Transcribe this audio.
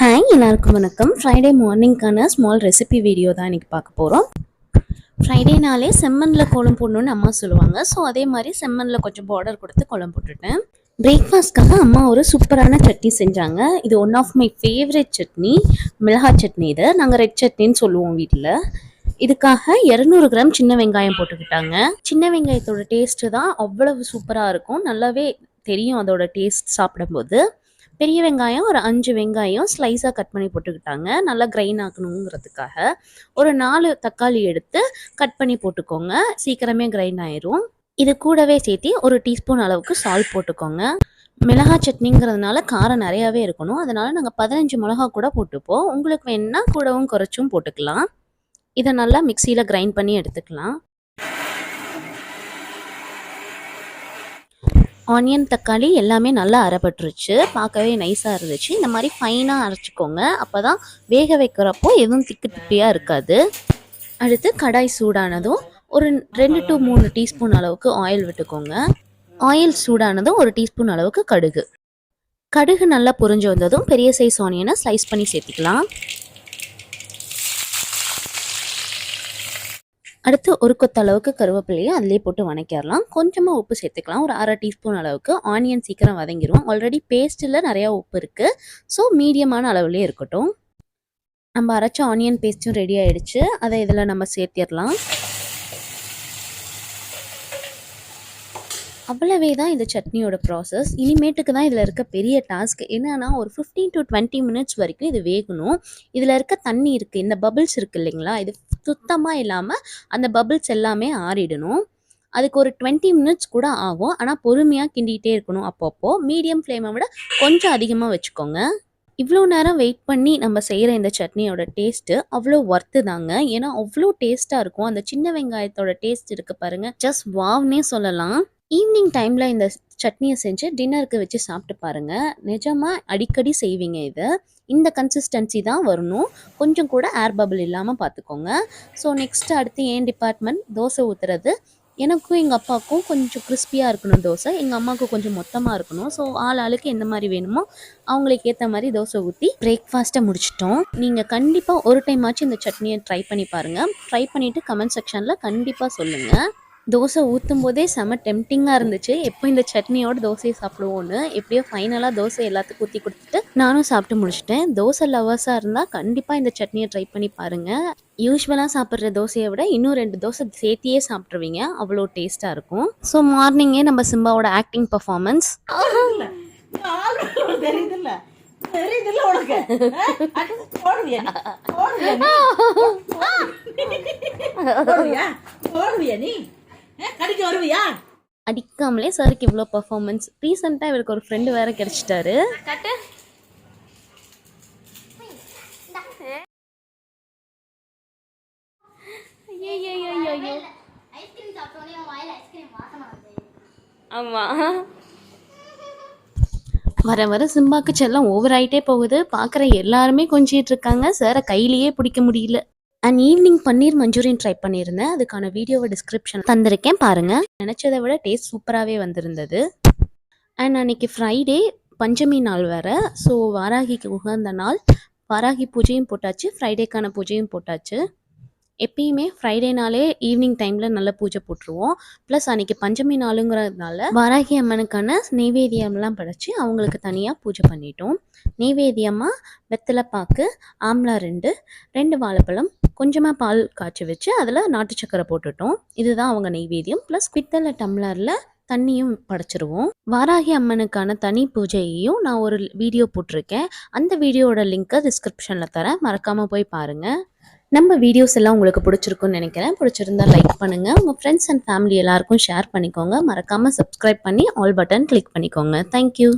Hi எல்லாருக்கும் வணக்கம். Friday மார்னிங்க்கான ஸ்மால் ரெசிபி வீடியோ தான் இன்றைக்கி பார்க்க போகிறோம் ஃப்ரைடேனாலே செம்மண்ணில் கோலம் போடணும்னு அம்மா சொல்லுவாங்க. ஸோ அதே மாதிரி செம்மண்ணில் கொஞ்சம் பார்டர் கொடுத்து கோலம் போட்டுட்டேன். பிரேக்ஃபாஸ்ட்காக அம்மா ஒரு சூப்பரான சட்னி செஞ்சாங்க. இது one of my favourite chutney. மிளகா சட்னி இது. நாங்கள் ரெட் சட்னின்னு சொல்லுவோம் வீட்டில் இதுக்காக இரநூறு கிராம் சின்ன வெங்காயம் போட்டுக்கிட்டாங்க. சின்ன வெங்காயத்தோட டேஸ்ட்டு தான் அவ்வளவு சூப்பராக இருக்கும். நல்லாவே தெரியும் அதோட டேஸ்ட் சாப்பிடும்போது. பெரிய வெங்காயம் ஒரு அஞ்சு வெங்காயம் ஸ்லைஸாக கட் பண்ணி போட்டுக்கிட்டாங்க. நல்லா கிரைன் ஆக்கணுங்கிறதுக்காக ஒரு நாலு தக்காளி எடுத்து கட் பண்ணி போட்டுக்கோங்க. சீக்கிரமே கிரைண்ட் ஆயிரும். இது கூடவே சேர்த்து ஒரு டீஸ்பூன் அளவுக்கு சால்ட் போட்டுக்கோங்க. மிளகா சட்னிங்கிறதுனால காரம் நிறையாவே இருக்கணும். அதனால நாங்கள் பதினஞ்சு மிளகா கூட போட்டுப்போம். உங்களுக்கு வேணுன்னா கூடவும் குறைச்சும் போட்டுக்கலாம். இதை நல்லா மிக்சியில் கிரைண்ட் பண்ணி எடுத்துக்கலாம். ஆனியன் தக்காளி எல்லாமே நல்லா அரைப்பட்டுருச்சு. பார்க்கவே நைஸாக இருந்துச்சு. இந்த மாதிரி ஃபைனாக அரைச்சிக்கோங்க. அப்போ தான் வேக வைக்கிறப்போ எதுவும் திக்கு திப்பியாக இருக்காது. அடுத்து கடாய் சூடானதும் ஒரு ரெண்டு டு மூணு டீஸ்பூன் அளவுக்கு ஆயில் விட்டுக்கோங்க. ஆயில் சூடானதும் ஒரு டீஸ்பூன் அளவுக்கு கடுகு. கடுகு நல்லா பொரிஞ்சு வந்ததும் பெரிய சைஸ் ஆனியனை ஸ்லைஸ் பண்ணி சேர்த்துக்கலாம். அடுத்து ஒரு கொத்த அளவுக்கு கருவேப்பிலையை அதிலே போட்டு வணக்கிடலாம். கொஞ்சமாக உப்பு சேர்த்துக்கலாம். ஒரு அரை டீஸ்பூன் அளவுக்கு ஆனியன் சீக்கிரம் வதங்கிரும். ஆல்ரெடி பேஸ்ட்டில் நிறையா உப்பு இருக்குது ஸோ மீடியமான அளவுலேயே இருக்கட்டும். நம்ம அரைச்ச ஆனியன் பேஸ்ட்டும் ரெடி ஆகிடுச்சு அதை இதில் நம்ம சேர்த்திடலாம். அவ்வளவே தான் இந்த சட்னியோட ப்ராசஸ் இனிமேட்டுக்கு தான் இதில் இருக்க பெரிய டாஸ்க் என்னன்னா ஒரு ஃபிஃப்டீன் டு டுவெண்ட்டி மினிட்ஸ் வரைக்கும் இது வேகணும். இதில் இருக்க தண்ணி இருக்குது இந்த பபிள்ஸ் இருக்குது இல்லைங்களா? இது சுத்தமாக இல்லாமல் அந்த பபிள்ஸ் எல்லாமே ஆறிடணும். அதுக்கு ஒரு டுவெண்ட்டி மினிட்ஸ் கூட ஆகும். ஆனால் பொறுமையாக கிண்டிகிட்டே இருக்கணும் அப்பப்போ. மீடியம் ஃப்ளேமை விட கொஞ்சம் அதிகமாக வச்சுக்கோங்க. இவ்வளோ நேரம் வெயிட் பண்ணி நம்ம செய்கிற இந்த சட்னியோட டேஸ்ட்டு அவ்வளோ ஒர்த்து தாங்க. ஏன்னா அவ்வளோ டேஸ்ட்டாக இருக்கும். அந்த சின்ன வெங்காயத்தோட டேஸ்ட் இருக்குது பாருங்கள் ஜஸ்ட் வாவ்னே சொல்லலாம். ஈவினிங் டைமில் இந்த சட்னியை செஞ்சு டின்னருக்கு வச்சு சாப்பிட்டு பாருங்கள் நிஜமாக அடிக்கடி செய்வீங்க இதை. இந்த கன்சிஸ்டன்சி தான் வரணும். கொஞ்சம் கூட ஏர் பபிள் இல்லாமல் பார்த்துக்கோங்க ஸோ நெக்ஸ்ட் அடுத்து ஏன் டிபார்ட்மெண்ட் தோசை ஊற்றுறது எனக்கும் எங்கள் அப்பாவுக்கும் கொஞ்சம் கிறிஸ்பியாக இருக்கணும் தோசை. எங்கள் அம்மாவுக்கு கொஞ்சம் மொத்தமாக இருக்கணும். ஸோ ஆள் ஆளுக்கு எந்த மாதிரி வேணுமோ அவங்களுக்கு ஏற்ற மாதிரி தோசை ஊற்றி பிரேக்ஃபாஸ்ட்டை முடிச்சிட்டோம். நீங்கள் கண்டிப்பாக ஒரு டைம் ஆச்சு இந்த சட்னியை ட்ரை பண்ணி பாருங்கள் ட்ரை பண்ணிவிட்டு கமெண்ட் செக்ஷனில் கண்டிப்பாக சொல்லுங்கள் தோசை ஊற்றும் போதே செம டெம்டிங்காக இருந்துச்சு. எப்போ இந்த சட்னியோட தோசையை சாப்பிடுவோன்னு எப்படியோ ஃபைனலாக தோசை எல்லாத்துக்கும் ஊற்றி கொடுத்துட்டு நானும் சாப்பிட்டு முடிச்சிட்டேன். தோசை லவர்ஸாக இருந்தால் கண்டிப்பாக இந்த சட்னியை ட்ரை பண்ணி பாருங்கள் யூஸ்வலாக சாப்பிட்ற தோசையை விட இன்னும் ரெண்டு தோசை சேர்த்தியே சாப்பிட்ருவீங்க அவ்வளோ டேஸ்ட்டாக இருக்கும். ஸோ மார்னிங்கே நம்ம சிம்பாவோட ஆக்டிங் பர்ஃபார்மன்ஸ் தெரியுதுல்ல. தெரியுதுல்ல உனக்கு. போடுவியா? போடுவியா நீ? கடைக்கு வருவியா? அடிக்காமலே சாருக்கு இவ்வளோ பர்ஃபார்மன்ஸ் ரீசெண்டாக இவருக்கு ஒரு ஃப்ரெண்டு வேற கிடைச்சிட்டாரு. ஆமாம் வர வர சிம்பாக்கு செல்லம் ஓவர் ஆயிட்டே போகுது. பார்க்குற எல்லாருமே கொஞ்சிட்டு இருக்காங்க. சாரை கையிலேயே பிடிக்க முடியல. And evening paneer manchurian try பண்ணியிருந்தேன் அதுக்கான வீடியோவை டிஸ்கிரிப்ஷன் தந்திருக்கேன் பாருங்கள் நினச்சதை விட டேஸ்ட் சூப்பராகவே வந்திருந்தது அண்ட் அன்னைக்கு ஃப்ரைடே பஞ்சமி நாள் வேறு ஸோ வாராகிக்கு உகந்த நாள் வாராகி பூஜையும் போட்டாச்சு ஃப்ரைடேக்கான பூஜையும் போட்டாச்சு எப்பயுமே ஃப்ரைடேனாலே ஈவினிங் டைமில் நல்ல பூஜை போட்டுருவோம் ப்ளஸ் அன்னைக்கு பஞ்சமி நாளுங்கிறதுனால வாராகி அம்மனுக்கான நெய்வேதியம்லாம் படைச்சி அவங்களுக்கு தனியாக பூஜை பண்ணிட்டோம் நெய்வேதியமாக வெத்தலை பாக்கு ஆம்லா ரெண்டு ரெண்டு வாழைப்பழம் கொஞ்சமாக பால் காய்ச்சி வச்சு அதில் நாட்டு சக்கரை போட்டுட்டோம். இதுதான் அவங்க நெய்வேத்தியம். ப்ளஸ் பித்தளை டம்ளரில் தண்ணியும் படைச்சிருவோம். வாராகி அம்மனுக்கான தனி பூஜையையும் நான் ஒரு வீடியோ போட்டிருக்கேன். அந்த வீடியோட லிங்க்கை டிஸ்கிரிப்ஷனில் தரேன். மறக்காமல் போய் பாருங்கள் நம்ம வீடியோஸ் எல்லாம் உங்களுக்கு பிடிச்சிருக்குன்னு நினைக்கிறேன். பிடிச்சிருந்தா லைக் பண்ணுங்கள் உங்கள் ஃப்ரெண்ட்ஸ் அண்ட் ஃபேமிலி எல்லாருக்கும் ஷேர் பண்ணிக்கோங்க. மறக்காமல் சப்ஸ்கிரைப் பண்ணி ஆல் பட்டன் கிளிக் பண்ணிக்கோங்க. Thank you